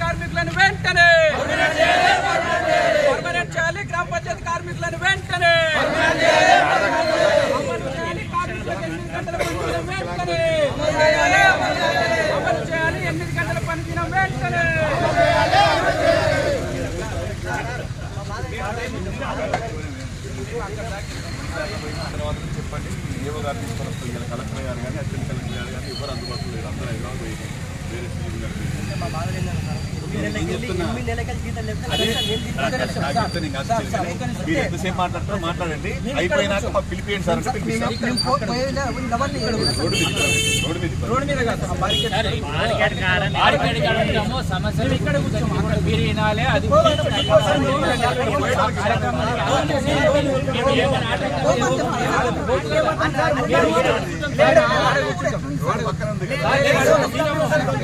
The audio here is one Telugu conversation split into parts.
కార్మికులను వెంటనే పర్మనెంట్ చేయాలి గ్రామ పంచాయతీ కార్మికులను వెంటనే వెంటనే అమలు చేయాలి ఎనిమిది గంటల పనిదినం వెంటనే తర్వాత చెప్పండి ఏవో గారు తీసుకొని వస్తారు కలెక్టర్ గారు కానీ అసిస్టెంట్ కలెక్టర్ గారు కానీ ఎవరు అందుబాటులో లేదు అందరూ హైదరాబాద్ పోయి మీరు ఎంతసేపు మాట్లాడండి అయిపోయినాక మాకు పిలిపియండి సార్ రోడ్డు మీద సమస్యలు ఇక్కడ కూర్చోము మీరు వినాలి అది చెప్పలేక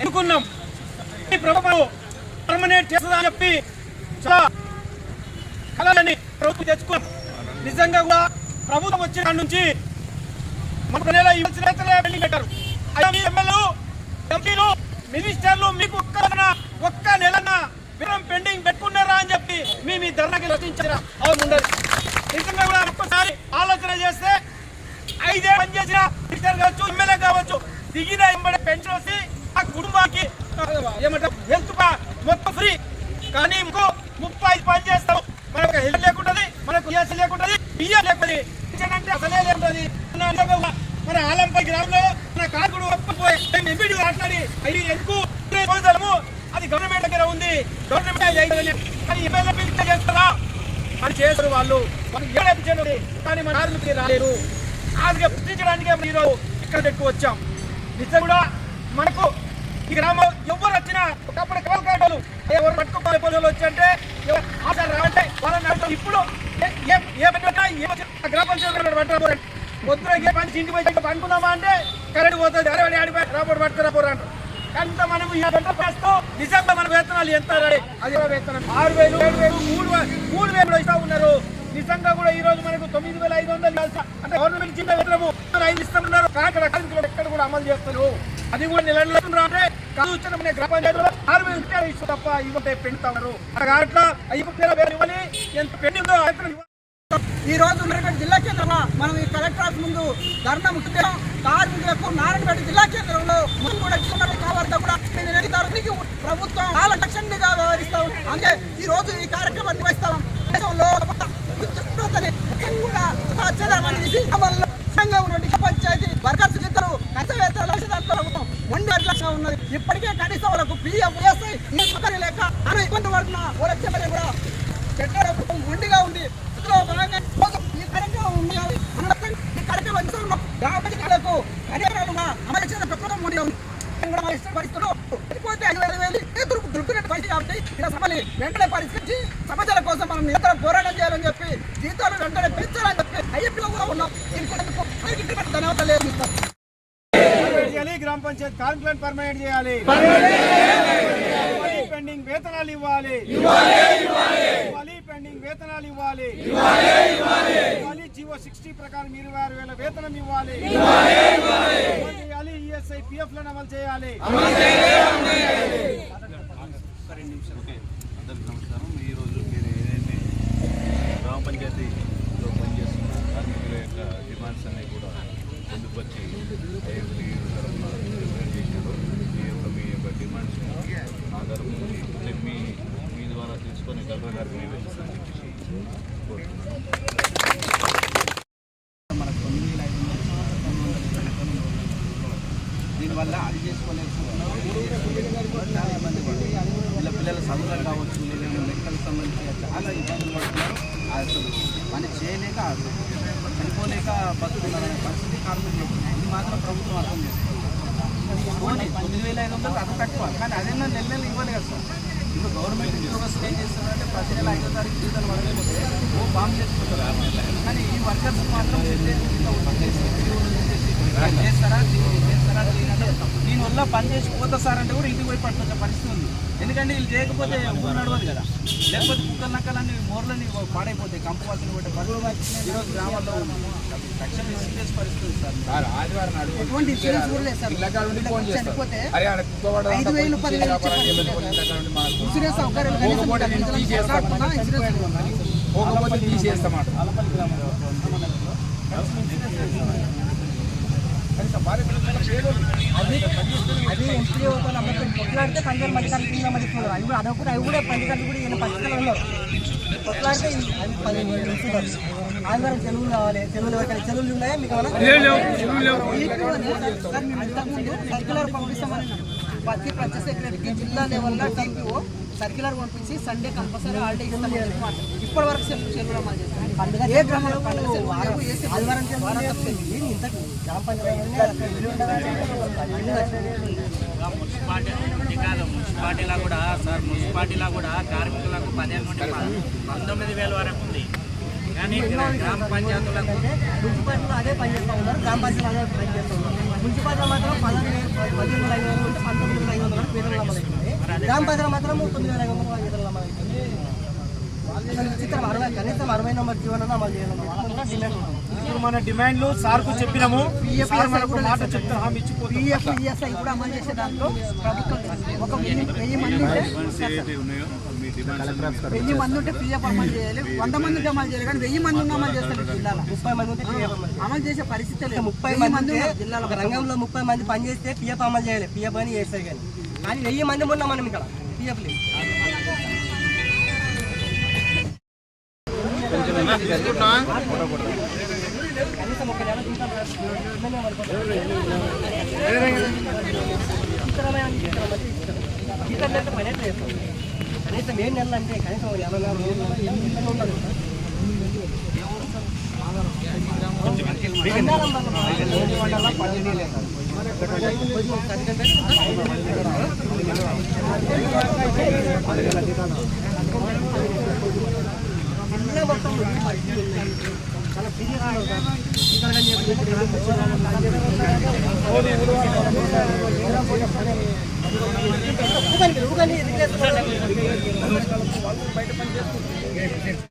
అనుకున్నాం. పర్మనెంట్ ఈ ప్రభుత్వం పర్మనెంట్ చేస్తుందని చెప్పి చాలా కళలని ప్రభుత్వం తెచ్చుకున్నాం. నిజంగా కూడా ప్రభుత్వం వచ్చిన నుంచి మన నెల ఇవ్వాల్సిన వేతనాలే పెట్టారు. మీ ఎమ్మెల్యేలు ఎంపీలు మినిస్టర్లు మీకు ఒక్క ఒక్క నెలన విరం పెండింగ్ పెట్టుకున్నారా అని చెప్పి మీ మీ ధర్నాకి రచించారా అవును ఉండదు. నిజంగా కూడా ఒక్కసారి ఆలోచన చేస్తే ఐదే పని చేసిన మినిస్టర్ కావచ్చు ఎమ్మెల్యే కావచ్చు దిగిన ఎంబడే పెన్షన్ వచ్చి కుటుంబానికి ఏమంటారు హెల్త్ మొత్తం ఫ్రీ కానీ ఇంకో ముప్పై ఐదు పని చేస్తాం. మనకు హెల్త్ లేకుంటుంది మనకు ఈఎస్ లేకుంటుంది బియ్యం లేకుంటుంది. అంటే అసలే లేకుంటుంది. మన కూడా మన ఆలంపై గ్రామంలో మన కాకుడు ఒప్పుపోయి మేము ఎంపీడీ మాట్లాడి ఎందుకు? పోదలము అది గవర్నమెంట్ దగ్గర ఉంది. గవర్నమెంట్ అది కానీ ఎమ్మెల్యే చేస్తారా? అని చేస్తారు వాళ్ళు. మనకి ఏడే కానీ మన ఆర్థిక రాలేరు. ఆదిగా పుట్టించడానికే మీరు ఈరోజు ఇక్కడ ఎక్కువ వచ్చాం. నిజం కూడా మనకు ఈ గ్రామం ఎవరు వచ్చినా ఒకప్పుడు కవల్కాటలు ఎవరు పట్టుకోవాలి పోలీసులు వచ్చి అంటే ఎవరు రావంటే వాళ్ళని అడుగుతారు. ఇప్పుడు ఏ- ఏ- ఏ పని పెట్టినా ఏ గ్రామ పంచాయతీ పొద్దున ఏ పని ఇంటికి పోయి ఇంకా పనుకున్నామా అంటే కరెంట్ పోతుంది అరే ఆడిపోయి రాబోడు పట్టుకురా పోరా అంటారు. అంత మనం ఈ గంట ప్రస్తుతం నిజంగా మన వేతనాలు ఎంత అది వేతనం. ఆరు వేలు ఏడు వేలు మూడు వేలు మూడు వేలు ఇస్తా ఉన్నారు. నిజంగా కూడా ఈ రోజు మనకు తొమ్మిది వేల ఐదు వందలు అంటే గవర్నమెంట్ చిన్న వేతనము. ఐదు ఇస్తున్నారు కాకడ కార్మికులు ఎక్కడ కూడా అమలు చేస్తారు అది కూడా నిలబడుతున్నారు అంటే కాదు వచ్చిన గ్రామ పంచాయతీలో ఆరు వేలు ఇస్తే ఇస్తూ తప్ప ఇవ్వతే పెంచుతా ఉన్నారు. అట్లా అట్లా ఇప్పుడు వేలు ఇవ్వాలి. ఎంత పెండిందో ఈ రోజు ఉన్నటువంటి జిల్లా కేంద్రంలో మనం ఈ కలెక్టర్ ఆఫీస్ ముందు ధర్నా ముఖ్యం కార్మికులకు నారాయణపేట జిల్లా కేంద్రంలో ముందు కూడా ఇస్తున్నారు కావాలంటే కూడా నేను అడుగుతారు ప్రభుత్వం చాలా లక్ష్యంగా వ్యవహరిస్తాం అంటే ఈ రోజు ఈ కార్యక్రమాన్ని చెల్లెలు కూడా చెట్ల మొండిగా ఉంది. ఇందులో భాగంగా ఈ కార్యక్రమం ఉంది. ఈ కార్యక్రమం ఇస్తున్నాం గ్రామాలకు కార్యక్రమాలు అమలు చేసిన ప్రభుత్వం మొండిగా ఉంది. కూడా మా ఇష్టపడిస్తున్నాం లేకపోతే ఐదు వేల వేలు ఎదురు దొరుకుతున్నట్టు పరిస్థితి కాబట్టి ఇలా సభని వెంటనే పరిష్కరించి సమస్యల కోసం మనం నిరంతరం పోరాటం చేయాలని చెప్పి జీతాలు వెంటనే పెంచాలని చెప్పి ఐఎఫ్లో కూడా ఉన్నాం. ఇంకొందుకు ధన్యవాదాలు లేదు ఇస్తాం గ్రామ పంచాయతీ కార్మికులను పర్మనెంట్ చేయాలి. పెండింగ్ వేతనాలు ఇవ్వాలి. ఇవ్వాలి పెండింగ్ వేతనాలు ఇవ్వాలి. ఇవ్వాలి జీవో సిక్స్టీ ప్రకారం ఇరవై ఆరు వేల వేతనం ఇవ్వాలి. అమలు ఈఎస్ఐ పిఎఫ్లను అమలు చేయాలి. ఓకే అందరికి నమస్కారం ఈరోజు మీరు ఏదైతే గ్రామ పంచాయతీలో పనిచేస్తున్న కార్మికుల యొక్క డిమాండ్స్ అన్ని కూడా పొందుపరిచి ఐఎఫ్టీ తరఫున రిప్రజెంట్ చేశారు మీ యొక్క మీ యొక్క డిమాండ్స్ ఆధారం ఉంది అంటే మీ మీ ద్వారా తీసుకొని కలెక్టర్ గారికి నివేదిస్తారని చెప్పేసి కోరుతున్నాను మనకు తొమ్మిది వేల ఐదు వందలు తొమ్మిది వందల ఇరవై తొమ్మిది దీనివల్ల అది చేసుకోలేకపోతున్నాం ఇది చేసుకోలేకపోతున్నాం. చాలా ఇబ్బంది పడుతుంది చదువులు కావచ్చు లేదా లెక్కలకు సంబంధించి చాలా ఇబ్బందులు పడుతున్నారు. అసలు పని చేయలేక అసలు చనిపోలేక బతుకుతున్నారనే పరిస్థితి కార్మికులు ఇది మాత్రం ప్రభుత్వం అర్థం చేస్తుంది పోనీ తొమ్మిది వేల ఐదు వందలు అది తక్కువ కానీ అదేనా నెల నెలలు ఇవ్వాలి కదా సార్. ఇప్పుడు గవర్నమెంట్ ఉద్యోగస్తులు ఏం చేస్తున్నారంటే ప్రతి నెల ఐదో తారీఖు జీతాలు పడకపోతే ఓ బాంబు చేసుకుంటారు. కానీ ఈ వర్కర్స్ మాత్రం చేస్తారా? దీన్ని చేస్తారా? దీని దీనివల్ల పని చేసి పోతా సార్ అంటే కూడా ఇంటికి పోయి పట్టుకొచ్చే పరిస్థితి ఉంది. ఎందుకంటే వీళ్ళు చేయకపోతే ఊరు నడవదు కదా. లేకపోతే కుక్కల నక్కలన్నీ మోర్లని పాడైపోతాయి. కంపు వాసన పెట్టే పరిస్థితి ఈరోజు గ్రామాల్లో తక్షణ సీరియస్ పరిస్థితి సార్. ఎటువంటి ఇన్సూరెన్స్ కూడా లేదు సార్ చనిపోతే ఐదు వేలు. ఇన్సూరెన్స్ సౌకర్యాలు ఇన్సూరెన్స్. పోకపోతే తీసేస్తామాట అది ఎంపీ కొట్లాడితే పంచాయతీ మధ్యకాలం కింద మధ్యస్తున్నారు అవి కూడా అదొకటి అవి కూడా పంచాయతీ కూడా ఈయన పరిస్థితులు ఉన్నారు కొట్లాడితే అవి పది ఇస్తున్నారు చెరువులు కావాలి చెరువులు ఎవరికైనా చెరువులు ఉన్నాయా? మీకు సర్క్యులర్ పంపిస్తామని ప్రతి ప్రతి సెక్రటరీకి జిల్లా లెవెల్లో టీపీఓ సర్క్యులర్ పంపించి సండే కంపల్సరీ హాలిడే ఇస్తామని చెప్పి. ఇప్పటి వరకు సెలవు పండుగ ఏ గ్రామంలో పండుగ సెలవు మున్సిపాలిటీలో కూడా సార్ మున్సిపాలిటీలో కూడా కార్మికులకు పదిహేను నుండి పంతొమ్మిది వేల వరకు ఉంది. కానీ గ్రామ పంచాయతీలకు మున్సిపాలిటీలో అదే పని చేస్తూ ఉన్నారు గ్రామ పంచాయతీలో అదే పని చేస్తూ ఉన్నారు. మున్సిపాలిటీలో మాత్రం పదహారు వేలు పదిహేను వేల ఐదు వందలు పంతొమ్మిది వేల ఐదు వందలు వేతనం అమలవుతుంది గ్రామ పంచాయతీలో మాత్రం తొమ్మిది వేల ఐదు వందలు వేతనం అమలవుతుంది అసలు విచిత్రం అరవై కనీసం అరవై నెంబర్ జీవనం అమలు చేయాలని డిమాండ్ ఉంటుంది. ఇప్పుడు మన డిమాండ్లు సార్కు చెప్పినాము మాట ఇచ్చిపోతాం. పిఎఫ్ ఈఎస్ఐ కూడా అమలు చేసే దాంట్లో ప్రభుత్వం ఒక వెయ్యి మంది వెయ్యి మంది ఉంటే పిఎఫ్ అమలు చేయాలి. వంద మంది ఉంటే అమలు చేయాలి. కానీ వెయ్యి మంది ఉన్న అమలు చేస్తారు జిల్లాలో. ముప్పై మంది ఉంటే అమలు చేసే పరిస్థితి లేదు. ముప్పై మంది జిల్లాలో రంగంలో ముప్పై మంది పని చేస్తే పిఎఫ్ అమలు చేయాలి. పిఎఫ్ అని చేస్తాయి కానీ. కానీ వెయ్యి మంది ఉన్నాం మనం ఇక్కడ. పిఎఫ్ లేదు. లేకపోతే పని ఎట్లా చేస్తాం? కనీసం ఏం నెలలు అంటే కనీసం ఒక ఉండదు మొత్తం బయట పని చేస్తుంది